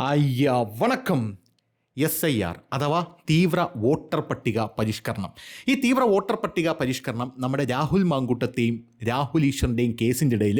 അയ്യ വണക്കം S I R അഥവാ തീവ്ര വോട്ടർ പട്ടിക പരിഷ്കരണം. ഈ തീവ്ര വോട്ടർ പട്ടിക പരിഷ്കരണം നമ്മുടെ രാഹുൽ മാങ്കൂട്ടത്തെയും രാഹുൽ ഈശ്വറിന്റെയും കേസിന്റെ ഇടയിൽ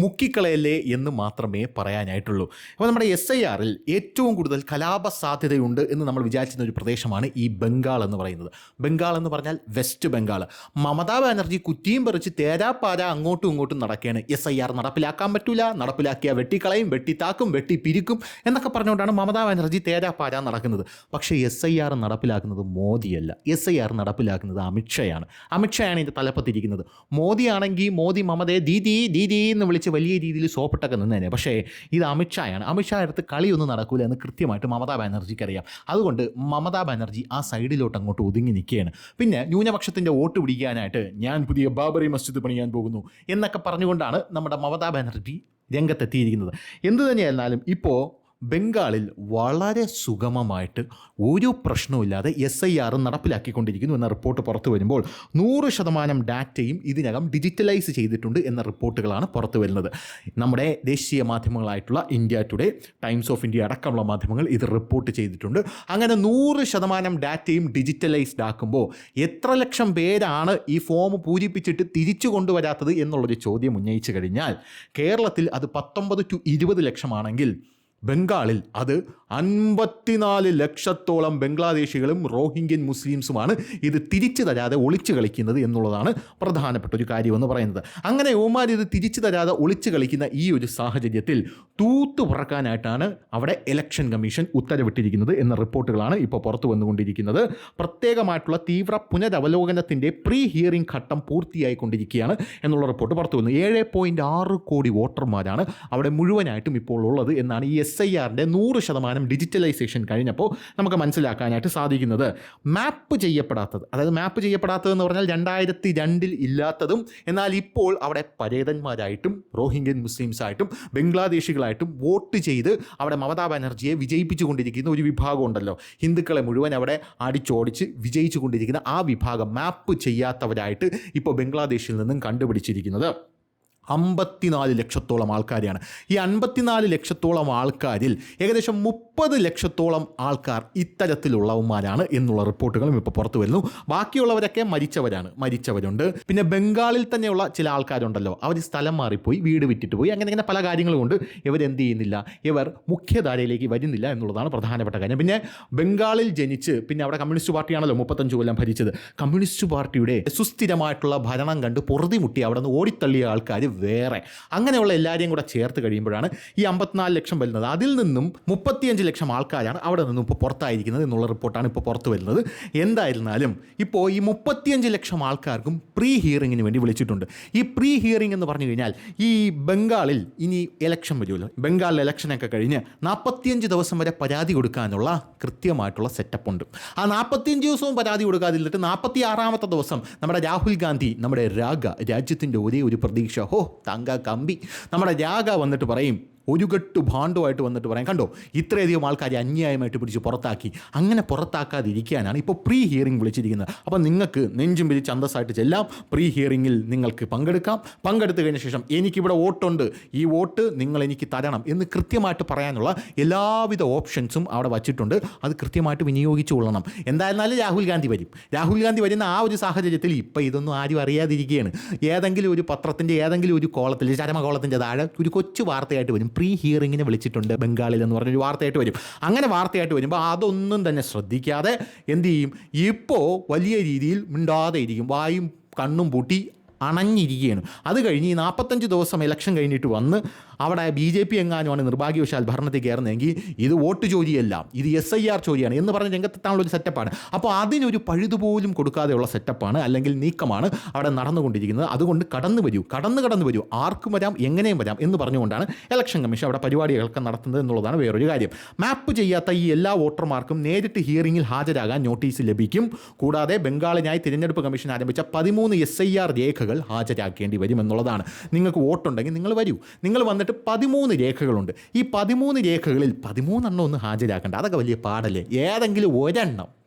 മുക്കിക്കളയല്ലേ എന്ന് മാത്രമേ പറയാനായിട്ടുള്ളൂ. അപ്പോൾ നമ്മുടെ എസ് ഐ ആറിൽ ഏറ്റവും കൂടുതൽ കലാപ സാധ്യതയുണ്ട് എന്ന് നമ്മൾ വിചാരിച്ചിരുന്ന ഒരു പ്രദേശമാണ് ഈ ബംഗാൾ എന്ന് പറയുന്നത്. ബംഗാൾ എന്ന് പറഞ്ഞാൽ വെസ്റ്റ് ബംഗാൾ. മമതാ ബാനർജി കുറ്റിയും പറിച്ച് തേരാപ്പാര അങ്ങോട്ടും ഇങ്ങോട്ടും നടക്കുകയാണ്. എസ് ഐ ആർ നടപ്പിലാക്കാൻ പറ്റൂല. നടപ്പിലാക്കിയ വെട്ടിക്കളയും വെട്ടിത്താക്കും വെട്ടിപ്പിരിക്കും എന്നൊക്കെ പറഞ്ഞുകൊണ്ടാണ് മമതാ ബാനർജി തേരാപ്പാര നടക്കുന്നത്. പക്ഷേ എസ് ഐ ആർ നടപ്പിലാക്കുന്നത് മോദിയല്ല. എസ് ഐ ആർ നടപ്പിലാക്കുന്നത് അമിത്ഷയാണ്. അമിത്ഷയാണ് ഇതിന്റെ തലപ്പത്തിരിക്കുന്നത്. മോദിയാണെങ്കിൽ മോദി മമതയെ ദീദി ദീദി എന്ന് വിളിച്ച് വലിയ രീതിയിൽ സോപ്പിട്ടൊക്കെ നിന്നേനെ. പക്ഷേ ഇത് അമിത്ഷായാണ്. അമിത്ഷാ അടുത്ത് കളിയൊന്നും നടക്കില്ല എന്ന് കൃത്യമായിട്ട് മമതാ ബാനർജിക്ക് അറിയാം. അതുകൊണ്ട് മമതാ ബാനർജി ആ സൈഡിലോട്ട് അങ്ങോട്ട് ഒതുങ്ങി നിൽക്കുകയാണ്. പിന്നെ ന്യൂനപക്ഷത്തിന്റെ വോട്ട് പിടിക്കാനായിട്ട് ഞാൻ പുതിയ ബാബറി മസ്ജിദ് പണിയാൻ പോകുന്നു എന്നൊക്കെ പറഞ്ഞുകൊണ്ടാണ് നമ്മുടെ മമതാ ബാനർജി രംഗത്തെത്തിയിരിക്കുന്നത്. എന്തു തന്നെയായിരുന്നാലും ഇപ്പോൾ ബംഗാളിൽ വളരെ സുഗമമായിട്ട് ഒരു പ്രശ്നവുമില്ലാതെ എസ് ഐ ആർ നടപ്പിലാക്കിക്കൊണ്ടിരിക്കുന്നു എന്ന റിപ്പോർട്ട് പുറത്തു വരുമ്പോൾ നൂറ് ശതമാനം ഡാറ്റയും ഇതിനകം ഡിജിറ്റലൈസ് ചെയ്തിട്ടുണ്ട് എന്ന റിപ്പോർട്ടുകളാണ് പുറത്തു വരുന്നത്. നമ്മുടെ ദേശീയ മാധ്യമങ്ങളായിട്ടുള്ള India today Times of India അടക്കമുള്ള മാധ്യമങ്ങൾ ഇത് റിപ്പോർട്ട് ചെയ്തിട്ടുണ്ട്. അങ്ങനെ നൂറ് ശതമാനം ഡാറ്റയും ഡിജിറ്റലൈസ്ഡ് ആക്കുമ്പോൾ എത്ര ലക്ഷം പേരാണ് ഈ ഫോം പൂരിപ്പിച്ചിട്ട് തിരിച്ചു കൊണ്ടുവരാത്തത് എന്നുള്ളൊരു ചോദ്യം ഉന്നയിച്ചു കഴിഞ്ഞാൽ കേരളത്തിൽ അത് പത്തൊമ്പത് ടു ഇരുപത് ലക്ഷമാണെങ്കിൽ ബംഗാളിൽ അത് അൻപത്തിനാല് ലക്ഷത്തോളം ബംഗ്ലാദേശികളും റോഹിംഗ്യൻ മുസ്ലിംസുമാണ് ഇത് തിരിച്ചു തരാതെ ഒളിച്ചു കളിക്കുന്നത് എന്നുള്ളതാണ് പ്രധാനപ്പെട്ട ഒരു കാര്യമെന്ന് പറയുന്നത്. അങ്ങനെ ഒമാർ ഇത് തിരിച്ചു തരാതെ ഒളിച്ചു കളിക്കുന്ന ഈ ഒരു സാഹചര്യത്തിൽ തൂത്തു പറക്കാനായിട്ടാണ് അവിടെ ഇലക്ഷൻ കമ്മീഷൻ ഉത്തരവിട്ടിരിക്കുന്നത് എന്ന റിപ്പോർട്ടുകളാണ് ഇപ്പോൾ പുറത്തു വന്നുകൊണ്ടിരിക്കുന്നത്. പ്രത്യേകമായിട്ടുള്ള തീവ്ര പുനരവലോകനത്തിന്റെ പ്രീ ഹിയറിംഗ് ഘട്ടം പൂർത്തിയായിക്കൊണ്ടിരിക്കുകയാണ് എന്നുള്ള റിപ്പോർട്ട് പുറത്തു വന്നു. ഏഴ് പോയിന്റ് ആറ് കോടി വോട്ടർമാരാണ് അവിടെ മുഴുവനായിട്ടും ഇപ്പോൾ ഉള്ളത് എന്നാണ് ഈ എസ് ഐ ആറിന്റെ നൂറ് ശതമാനം ഡിജിറ്റലൈസേഷൻ കഴിഞ്ഞപ്പോൾ നമുക്ക് മനസ്സിലാക്കാനായിട്ട് സാധിക്കുന്നത്. മാപ്പ് ചെയ്യപ്പെടാത്തത് അതായത് മാപ്പ് ചെയ്യപ്പെടാത്തതെന്ന് പറഞ്ഞാൽ രണ്ടായിരത്തി രണ്ടിൽ ഇല്ലാത്തതും എന്നാൽ ഇപ്പോൾ അവിടെ പരേതന്മാരായിട്ടും റോഹിംഗ്യൻ മുസ്ലിംസായിട്ടും ബംഗ്ലാദേശികളായിട്ടും വോട്ട് ചെയ്ത് അവിടെ മമതാ ബാനർജിയെ വിജയിപ്പിച്ചുകൊണ്ടിരിക്കുന്ന ഒരു വിഭാഗം ഉണ്ടല്ലോ. ഹിന്ദുക്കളെ മുഴുവൻ അവിടെ അടിച്ചോടിച്ച് വിജയിച്ചു കൊണ്ടിരിക്കുന്ന ആ വിഭാഗം മാപ്പ് ചെയ്യാത്തവരായിട്ട് ഇപ്പോൾ ബംഗ്ലാദേശിൽ നിന്നും കണ്ടുപിടിച്ചിരിക്കുന്നത്. അമ്പത്തിനാല് ലക്ഷത്തോളം ആൾക്കാരെയാണ്. ഈ അൻപത്തിനാല് ലക്ഷത്തോളം ആൾക്കാരിൽ ഏകദേശം മുപ്പത് ലക്ഷത്തോളം ആൾക്കാർ ഇത്തരത്തിലുള്ളവന്മാരാണ് എന്നുള്ള റിപ്പോർട്ടുകളും ഇപ്പോൾ പുറത്തു വരുന്നു. ബാക്കിയുള്ളവരൊക്കെ മരിച്ചവരാണ്. മരിച്ചവരുണ്ട്. പിന്നെ ബംഗാളിൽ തന്നെയുള്ള ചില ആൾക്കാരുണ്ടല്ലോ. അവർ സ്ഥലം മാറിപ്പോയി വീട് വിറ്റിട്ട് പോയി. അങ്ങനെ ഇങ്ങനെ പല കാര്യങ്ങളും കൊണ്ട് ഇവരെന്ത് ചെയ്യുന്നില്ല. ഇവർ മുഖ്യധാരയിലേക്ക് വരുന്നില്ല എന്നുള്ളതാണ് പ്രധാനപ്പെട്ട കാര്യം. പിന്നെ ബംഗാളിൽ ജനിച്ച് പിന്നെ അവിടെ കമ്മ്യൂണിസ്റ്റ് പാർട്ടിയാണല്ലോ മുപ്പത്തഞ്ച് കൊല്ലം ഭരിച്ചത്. കമ്മ്യൂണിസ്റ്റ് പാർട്ടിയുടെ സുസ്ഥിരമായിട്ടുള്ള ഭരണം കണ്ട് പൊറുതിമുട്ടി അവിടെ നിന്ന് ഓടിത്തള്ളിയ ആൾക്കാർ വേറെ. അങ്ങനെയുള്ള എല്ലാവരെയും കൂടെ ചേർത്ത് കഴിയുമ്പോഴാണ് ഈ അമ്പത്തിനാല് ലക്ഷം വരുന്നത്. അതിൽ നിന്നും മുപ്പത്തിയഞ്ച് ലക്ഷം ആൾക്കാരാണ് അവിടെ നിന്നും ഇപ്പോൾ പുറത്തായിരിക്കുന്നത് എന്നുള്ള റിപ്പോർട്ടാണ് ഇപ്പോൾ പുറത്ത് വരുന്നത്. എന്തായിരുന്നാലും ഇപ്പോൾ ഈ മുപ്പത്തിയഞ്ച് ലക്ഷം ആൾക്കാർക്കും പ്രീ ഹിയറിങ്ങിന് വേണ്ടി വിളിച്ചിട്ടുണ്ട്. ഈ പ്രീ ഹിയറിംഗ് എന്ന് പറഞ്ഞു കഴിഞ്ഞാൽ ഈ ബംഗാളിൽ ഇനി ഇലക്ഷൻ വരുമല്ലോ. ബംഗാളിൽ ഇലക്ഷനൊക്കെ കഴിഞ്ഞ് നാൽപ്പത്തിയഞ്ച് ദിവസം വരെ പരാതി കൊടുക്കാനുള്ള കൃത്യമായിട്ടുള്ള സെറ്റപ്പ് ഉണ്ട്. ആ നാൽപ്പത്തിയഞ്ച് ദിവസവും പരാതി കൊടുക്കാതിരുന്നിട്ട് നാൽപ്പത്തി ആറാമത്തെ ദിവസം നമ്മുടെ രാഹുൽ ഗാന്ധി നമ്മുടെ രാഗ രാജ്യത്തിന്റെ ഒരേ ഒരു പ്രതീക്ഷ. ഹോ തങ്ക കമ്പി. നമ്മുടെ രാഗ വന്നിട്ട് പറയും ഒരു കെട്ട് ഭാണ്ഡമായിട്ട് വന്നിട്ട് പറയാം. കണ്ടോ? ഇത്രയധികം ആൾക്കാരെ അന്യായമായിട്ട് പിടിച്ച് പുറത്താക്കി. അങ്ങനെ പുറത്താക്കാതിരിക്കാനാണ് ഇപ്പോൾ പ്രീ ഹിയറിംഗ് വിളിച്ചിരിക്കുന്നത്. അപ്പോൾ നിങ്ങൾക്ക് നെഞ്ചും പിരിച്ച് അന്തസ്സായിട്ട് ചെല്ലാം. പ്രീ ഹിയറിംഗിൽ നിങ്ങൾക്ക് പങ്കെടുക്കാം. പങ്കെടുത്തു കഴിഞ്ഞ ശേഷം എനിക്കിവിടെ വോട്ടുണ്ട്. ഈ വോട്ട് നിങ്ങൾ എനിക്ക് തരണം എന്ന് കൃത്യമായിട്ട് പറയാനുള്ള എല്ലാവിധ ഓപ്ഷൻസും അവിടെ വച്ചിട്ടുണ്ട്. അത് കൃത്യമായിട്ട് വിനിയോഗിച്ചു കൊള്ളണം. എന്തായിരുന്നാലും രാഹുൽ ഗാന്ധി വരും. രാഹുൽ ഗാന്ധി വരുന്ന ആ ഒരു സാഹചര്യത്തിൽ ഇപ്പോൾ ഇതൊന്നും ആരും അറിയാതിരിക്കുകയാണ്. ഏതെങ്കിലും ഒരു പത്രത്തിന്റെ ഏതെങ്കിലും ഒരു കോളത്തിൽ ചരമകോളത്തിന്റെ താഴെ ഒരു കൊച്ചു വാർത്തയായിട്ട് വരും. പ്രീ ഹിയറിങ്ങിനെ വിളിച്ചിട്ടുണ്ട് ബംഗാളിൽ എന്ന് പറഞ്ഞൊരു വാർത്തയായിട്ട് വരും. അങ്ങനെ വാർത്തയായിട്ട് വരുമ്പോൾ അതൊന്നും തന്നെ ശ്രദ്ധിക്കാതെ എന്ത് ചെയ്യും? ഇപ്പോൾ വലിയ രീതിയിൽ മിണ്ടാതെ ഇരിക്കും. വായും കണ്ണും പൂട്ടി അണഞ്ഞിരിക്കുകയാണ്. അത് കഴിഞ്ഞ് ഈ നാൽപ്പത്തഞ്ച് ദിവസം ഇലക്ഷൻ കഴിഞ്ഞിട്ട് വന്ന് അവിടെ ബി ജെ പി എങ്ങാനുമാണ് നിർഭാഗ്യവശാൽ ഭരണത്തിൽ കയറുന്നതെങ്കിൽ ഇത് വോട്ട് ചോദ്യമല്ല ഇത് എസ് ഐ ആർ ചോദ്യമാണ് എന്ന് പറഞ്ഞ് രംഗത്തെത്താനുള്ള ഒരു സെറ്റപ്പാണ് അപ്പോൾ അതിനൊരു പഴുതുപോലും കൊടുക്കാതെയുള്ള സെറ്റപ്പാണ് അല്ലെങ്കിൽ നീക്കമാണ് അവിടെ നടന്നുകൊണ്ടിരിക്കുന്നത്. അതുകൊണ്ട് കടന്നു വരൂ കടന്നു കടന്നു വരൂ. ആർക്കും വരാം എങ്ങനെയും വരാം എന്ന് പറഞ്ഞുകൊണ്ടാണ് ഇലക്ഷൻ കമ്മീഷൻ അവിടെ പരിപാടികളൊക്കെ നടത്തുന്നത് എന്നുള്ളതാണ് വേറൊരു കാര്യം. മാപ്പ് ചെയ്യാത്ത ഈ എല്ലാ വോട്ടർമാർക്കും നേരിട്ട് ഹിയറിംഗിൽ ഹാജരാകാൻ നോട്ടീസ് ലഭിക്കും. കൂടാതെ ബംഗാളിനായി തിരഞ്ഞെടുപ്പ് കമ്മീഷൻ ആരംഭിച്ച പതിമൂന്ന് എസ് ഐ ആർ രേഖകൾ ഹാജരാക്കേണ്ടി വരും എന്നുള്ളതാണ്. നിങ്ങൾക്ക് വോട്ടുണ്ടെങ്കിൽ നിങ്ങൾ വരൂ. നിങ്ങൾ വന്നിട്ട് പതിമൂന്ന് രേഖകളുണ്ട്. ഈ പതിമൂന്ന് രേഖകളിൽ പതിമൂന്നെണ്ണം ഒന്ന് ഹാജരാക്കേണ്ട. അതൊക്കെ വലിയ പാടല്ലേ? ഏതെങ്കിലും ഒരെണ്ണം.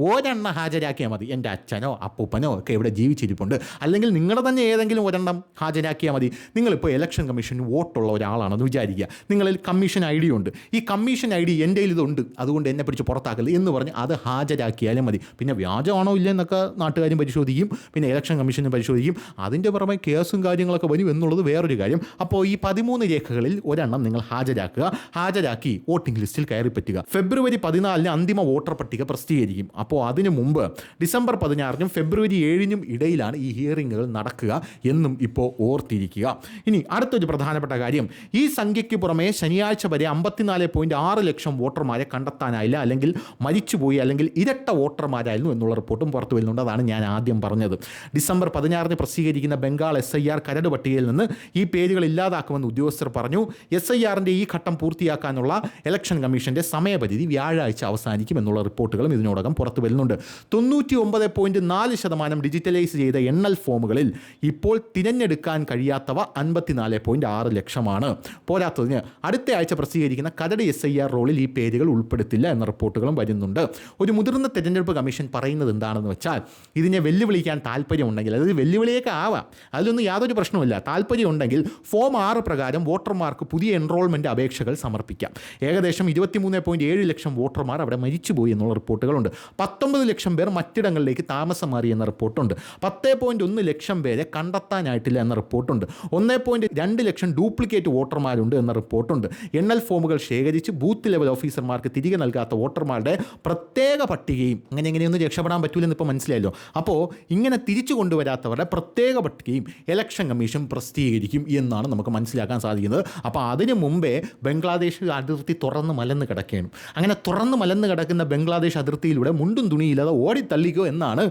ഒരെണ്ണം ഹാജരാക്കിയാൽ മതി. എന്റെ അച്ഛനോ അപ്പൂപ്പനോ ഒക്കെ ഇവിടെ ജീവിച്ചിരിപ്പുണ്ട്. അല്ലെങ്കിൽ നിങ്ങളുടെ തന്നെ ഏതെങ്കിലും ഒരെണ്ണം ഹാജരാക്കിയാൽ മതി. നിങ്ങളിപ്പോൾ ഇലക്ഷൻ കമ്മീഷന് വോട്ടുള്ള ഒരാളാണെന്ന് വിചാരിക്കുക. നിങ്ങളിൽ കമ്മീഷൻ ഐ ഡി ഉണ്ട്. ഈ കമ്മീഷൻ ഐ ഡി എന്റെ ഇതുണ്ട് അതുകൊണ്ട് എന്നെ പിടിച്ച് പുറത്താക്കരുത് എന്ന് പറഞ്ഞ് അത് ഹാജരാക്കിയാലും മതി. പിന്നെ വ്യാജമാണോ ഇല്ലെന്നൊക്കെ നാട്ടുകാരും പരിശോധിക്കും. പിന്നെ ഇലക്ഷൻ കമ്മീഷനും പരിശോധിക്കും. അതിന്റെ പുറമെ കേസും കാര്യങ്ങളൊക്കെ വരും എന്നുള്ളത് വേറൊരു കാര്യം. അപ്പോൾ ഈ പതിമൂന്ന് രേഖകളിൽ ഒരെണ്ണം നിങ്ങൾ ഹാജരാക്കുക. ഹാജരാക്കി വോട്ടിംഗ് ലിസ്റ്റിൽ കയറി പറ്റുക ഫെബ്രുവരി പതിനാലിന് അന്തിമ വോട്ടർ പട്ടിക പ്രസിദ്ധീകരിക്കും. അപ്പോൾ അതിനു മുമ്പ് ഡിസംബർ പതിനാറിനും ഫെബ്രുവരി ഏഴിനും ഇടയിലാണ് ഈ ഹിയറിങ്ങുകൾ നടക്കുക എന്നും ഇപ്പോൾ ഓർത്തിരിക്കുക. ഇനി അടുത്തൊരു പ്രധാനപ്പെട്ട കാര്യം. ഈ സംഖ്യയ്ക്ക് പുറമെ ശനിയാഴ്ച വരെ അമ്പത്തിനാല് പോയിന്റ് ആറ് ലക്ഷം വോട്ടർമാരെ കണ്ടെത്താനായില്ല. അല്ലെങ്കിൽ മരിച്ചുപോയി. അല്ലെങ്കിൽ ഇരട്ട വോട്ടർമാരായിരുന്നു എന്നുള്ള റിപ്പോർട്ടും പുറത്തു വരുന്നുണ്ട്. അതാണ് ഞാൻ ആദ്യം പറഞ്ഞത്. ഡിസംബർ പതിനാറിന് പ്രസിദ്ധീകരിക്കുന്ന ബംഗാൾ എസ് ഐ ആർ കരട് പട്ടികയിൽ നിന്ന് ഈ പേരുകൾ ഇല്ലാതാക്കുമെന്ന് ഉദ്യോഗസ്ഥർ പറഞ്ഞു. എസ് ഐ ആറിന്റെ ഈ ഘട്ടം പൂർത്തിയാക്കാനുള്ള ഇലക്ഷൻ കമ്മീഷന്റെ സമയപരിധി വ്യാഴാഴ്ച അവസാനിക്കും എന്നുള്ള റിപ്പോർട്ടുകളും ഇതിനോടകം പുറത്തു വരുന്നുണ്ട്. തൊണ്ണൂറ്റി ഒമ്പത് പോയിന്റ് നാല് ശതമാനം ഡിജിറ്റലൈസ് ചെയ്ത എണ്ണൽ ഫോമുകളിൽ ഇപ്പോൾ തിരഞ്ഞെടുക്കാൻ കഴിയാത്തവ അൻപത്തിനാല് പോയിന്റ് ആറ് ലക്ഷമാണ്. പോരാത്തതിന് അടുത്ത ആഴ്ച പ്രസിദ്ധീകരിക്കുന്ന കരട് എസ് ഐ ആർ റോളിൽ ഈ പേരുകൾ ഉൾപ്പെടുത്തില്ല എന്ന റിപ്പോർട്ടുകളും വരുന്നുണ്ട്. ഒരു മുതിർന്ന തിരഞ്ഞെടുപ്പ് കമ്മീഷൻ പറയുന്നത് എന്താണെന്ന് വെച്ചാൽ ഇതിനെ വെല്ലുവിളിക്കാൻ താല്പര്യമുണ്ടെങ്കിൽ അതായത് വെല്ലുവിളിയൊക്കെ ആവാം. അതിലൊന്നും യാതൊരു പ്രശ്നവുമില്ല. താല്പര്യമുണ്ടെങ്കിൽ ഫോം ആറ് പ്രകാരം വോട്ടർമാർക്ക് പുതിയ എൻറോൾമെന്റ് അപേക്ഷകൾ സമർപ്പിക്കാം. ഏകദേശം ഇരുപത്തിമൂന്ന് പോയിന്റ് ഏഴ് ലക്ഷം വോട്ടർമാർ അവിടെ മരിച്ചുപോയി എന്നുള്ള റിപ്പോർട്ടുകളുണ്ട്. പത്തൊമ്പത് ലക്ഷം പേർ മറ്റിടങ്ങളിലേക്ക് താമസം മാറി എന്ന റിപ്പോർട്ടുണ്ട്. പത്ത് പോയിന്റ് ഒന്ന് ലക്ഷം പേരെ കണ്ടെത്താനായിട്ടില്ല എന്ന റിപ്പോർട്ടുണ്ട്. ഒന്നേ പോയിന്റ് രണ്ട് ലക്ഷം ഡ്യൂപ്ലിക്കേറ്റ് വോട്ടർമാരുണ്ട് എന്ന റിപ്പോർട്ടുണ്ട്. എണ്ണൽ ഫോമുകൾ ശേഖരിച്ച് ബൂത്ത് ലെവൽ ഓഫീസർമാർക്ക് തിരികെ നൽകാത്ത വോട്ടർമാരുടെ പ്രത്യേക പട്ടികയും അങ്ങനെ എങ്ങനെയൊന്നും രക്ഷപ്പെടാൻ പറ്റൂലെന്ന് ഇപ്പോൾ മനസ്സിലായല്ലോ. അപ്പോൾ ഇങ്ങനെ തിരിച്ചു കൊണ്ടുവരാത്തവരുടെ പ്രത്യേക പട്ടികയും ഇലക്ഷൻ കമ്മീഷൻ പ്രസിദ്ധീകരിക്കും എന്നാണ് നമുക്ക് മനസ്സിലാക്കാൻ സാധിക്കുന്നത്. അപ്പോൾ അതിനു മുമ്പേ ബംഗ്ലാദേശിൽ അതിർത്തി തുറന്ന് മലന്ന് കിടക്കുകയാണ് അങ്ങനെ തുറന്ന് മലന്ന് കിടക്കുന്ന ബംഗ്ലാദേശ് അതിർത്തിയിലൂടെ മുണ്ടും തുണിയില്ലാതെ ഓടിത്തള്ളിക്കോ എന്നാണ്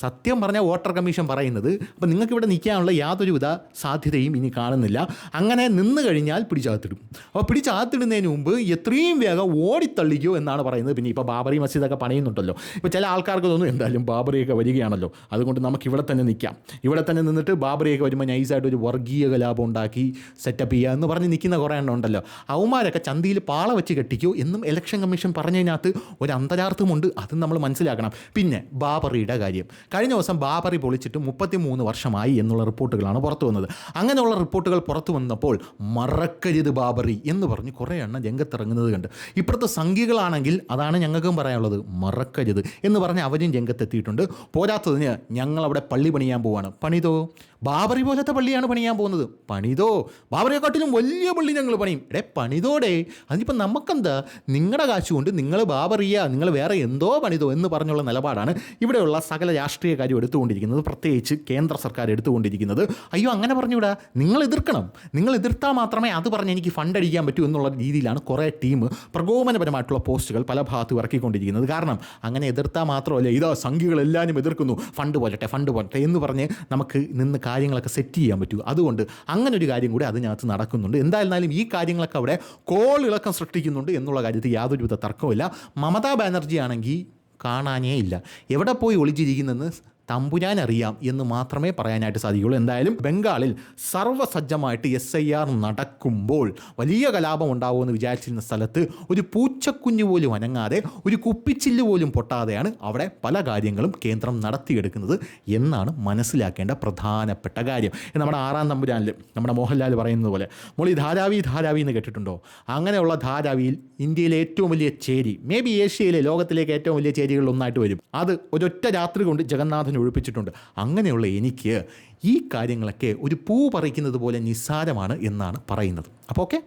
സത്യം പറഞ്ഞ വോട്ടർ കമ്മീഷൻ പറയുന്നത് അപ്പോൾ നിങ്ങൾക്കിവിടെ നിൽക്കാനുള്ള യാതൊരുവിധ സാധ്യതയും ഇനി കാണുന്നില്ല. അങ്ങനെ നിന്ന് കഴിഞ്ഞാൽ പിടിച്ചകത്തിടും. അപ്പോൾ പിടിച്ചകത്തിടുന്നതിന് മുമ്പ് എത്രയും വേഗം ഓടിത്തള്ളിക്കോ എന്നാണ് പറയുന്നത്. പിന്നെ ഇപ്പോൾ ബാബറി മസ്ജിദൊക്കെ പണിയുന്നുണ്ടല്ലോ. ഇപ്പോൾ ചില ആൾക്കാർക്ക് തോന്നും എന്തായാലും ബാബറിയൊക്കെ വരികയാണല്ലോ. അതുകൊണ്ട് നമുക്ക് ഇവിടെ തന്നെ നിൽക്കാം. ഇവിടെ തന്നെ നിന്നിട്ട് ബാബറിയൊക്കെ വരുമ്പോൾ നൈസായിട്ട് ഒരു വർഗീയ കലാപം ഉണ്ടാക്കി സെറ്റപ്പ് ചെയ്യുക എന്ന് പറഞ്ഞ് നിൽക്കുന്ന കുറേ എണ്ണം ഉണ്ടല്ലോ. അവന്മാരൊക്കെ ചന്തയിൽ പാള വെച്ച് കെട്ടിക്കോ എന്നും ഇലക്ഷൻ കമ്മീഷൻ പറഞ്ഞതിനകത്ത് ഒരു അന്തരാർത്ഥമുണ്ട്. അതും നമ്മൾ മനസ്സിലാക്കണം. പിന്നെ ബാബറിയുടെ കാര്യം. കഴിഞ്ഞ ദിവസം ബാബറി പൊളിച്ചിട്ട് മുപ്പത്തി മൂന്ന് വർഷമായി എന്നുള്ള റിപ്പോർട്ടുകളാണ് പുറത്തു വന്നത്. അങ്ങനെയുള്ള റിപ്പോർട്ടുകൾ പുറത്തു വന്നപ്പോൾ മറക്കരുത് ബാബറി എന്ന് പറഞ്ഞ് കുറേ എണ്ണം രംഗത്തിറങ്ങുന്നത് കണ്ട്. ഇപ്പുറത്തെ സംഖ്യകളാണെങ്കിൽ അതാണ് ഞങ്ങൾക്കും പറയാനുള്ളത് മറക്കരുത് എന്ന് പറഞ്ഞ് അവരും രംഗത്തെത്തിയിട്ടുണ്ട്. പോരാത്തതിന് ഞങ്ങളവിടെ പള്ളി പണിയാൻ പോവാണ്. പണിതോ? ബാബറി പോലത്തെ പള്ളിയാണ് പണിയാൻ പോകുന്നത്. പണിതോ? ബാബറിയെക്കാട്ടിലും വലിയ പള്ളി ഞങ്ങൾ പണിയും. എടേ പണിതോടെ? അതിനിപ്പോൾ നമുക്കെന്താ? നിങ്ങളുടെ കാശ് കൊണ്ട് നിങ്ങൾ ബാബറിയ നിങ്ങൾ വേറെ എന്തോ പണിതോ എന്ന് പറഞ്ഞുള്ള നിലപാടാണ് ഇവിടെയുള്ള സകല രാഷ്ട്രീയക്കാരും എടുത്തുകൊണ്ടിരിക്കുന്നത് പ്രത്യേകിച്ച് കേന്ദ്ര സർക്കാർ എടുത്തുകൊണ്ടിരിക്കുന്നത്. അയ്യോ അങ്ങനെ പറഞ്ഞുവിടാ നിങ്ങൾ എതിർക്കണം. നിങ്ങൾ എതിർത്താൽ മാത്രമേ അത് പറഞ്ഞ് എനിക്ക് ഫണ്ട് അടിക്കാൻ പറ്റൂ എന്നുള്ള രീതിയിലാണ് കുറേ ടീം പ്രകോപനപരമായിട്ടുള്ള പോസ്റ്റുകൾ പല ഭാഗത്തും ഇറക്കിക്കൊണ്ടിരിക്കുന്നത്. കാരണം അങ്ങനെ എതിർത്താൽ മാത്രമല്ല ഇതാ സംഖ്യകളെല്ലാവരും എതിർക്കുന്നു. ഫണ്ട് പോലട്ടെ ഫണ്ട് പോലട്ടെ എന്ന് പറഞ്ഞ് നമുക്ക് നിന്ന് കാര്യങ്ങളൊക്കെ സെറ്റ് ചെയ്യാൻ പറ്റൂ. അതുകൊണ്ട് അങ്ങനെ ഒരു കാര്യം കൂടി അതിനകത്ത് നടക്കുന്നുണ്ട്. എന്തായിരുന്നാലും ഈ കാര്യങ്ങളൊക്കെ അവിടെ കോൾ ഇളക്കം സൃഷ്ടിക്കുന്നുണ്ട് എന്നുള്ള കാര്യത്തിൽ യാതൊരുവിധ തർക്കമില്ല മമതാ ബാനർജി ആണെങ്കിൽ കാണാനേ ഇല്ല. എവിടെ പോയി ഒളിച്ചിരിക്കുന്നെന്ന് തമ്പുരാൻ അറിയാം എന്ന് മാത്രമേ പറയാനായിട്ട് സാധിക്കുകയുള്ളൂ. എന്തായാലും ബംഗാളിൽ സർവസജ്ജമായിട്ട് എസ് ഐ ആർ നടക്കുമ്പോൾ വലിയ കലാപം ഉണ്ടാവുമെന്ന് വിചാരിച്ചിരുന്ന സ്ഥലത്ത് ഒരു പൂച്ചക്കുഞ്ഞ് പോലും അനങ്ങാതെ ഒരു കുപ്പിച്ചില്ല് പോലും പൊട്ടാതെയാണ് അവിടെ പല കാര്യങ്ങളും കേന്ദ്രം നടത്തിയെടുക്കുന്നത് എന്നാണ് മനസ്സിലാക്കേണ്ട പ്രധാനപ്പെട്ട കാര്യം. നമ്മുടെ ആറാം തമ്പുരാനിൽ നമ്മുടെ മോഹൻലാൽ പറയുന്നത് പോലെ മോളി ധാരാവി ധാരാവി എന്ന് കേട്ടിട്ടുണ്ടോ? അങ്ങനെയുള്ള ധാരാവിയിൽ ഇന്ത്യയിലെ ഏറ്റവും വലിയ ചേരി മേ ബി ഏഷ്യയിലെ ലോകത്തിലേക്ക് ഏറ്റവും വലിയ ചേരികളിൽ ഒന്നായിട്ട് വരും. അത് ഒരൊറ്റ രാത്രി കൊണ്ട് ജഗന്നാഥൻ ഒഴിപ്പിച്ചിട്ടുണ്ട്. അങ്ങനെയുള്ള എനിക്ക് ഈ കാര്യങ്ങളൊക്കെ ഒരു പൂ പറിക്കുന്നത് പോലെ നിസ്സാരമാണ് എന്നാണ് പറയുന്നത്. അപ്പോൾ ഓക്കെ?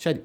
ശരി.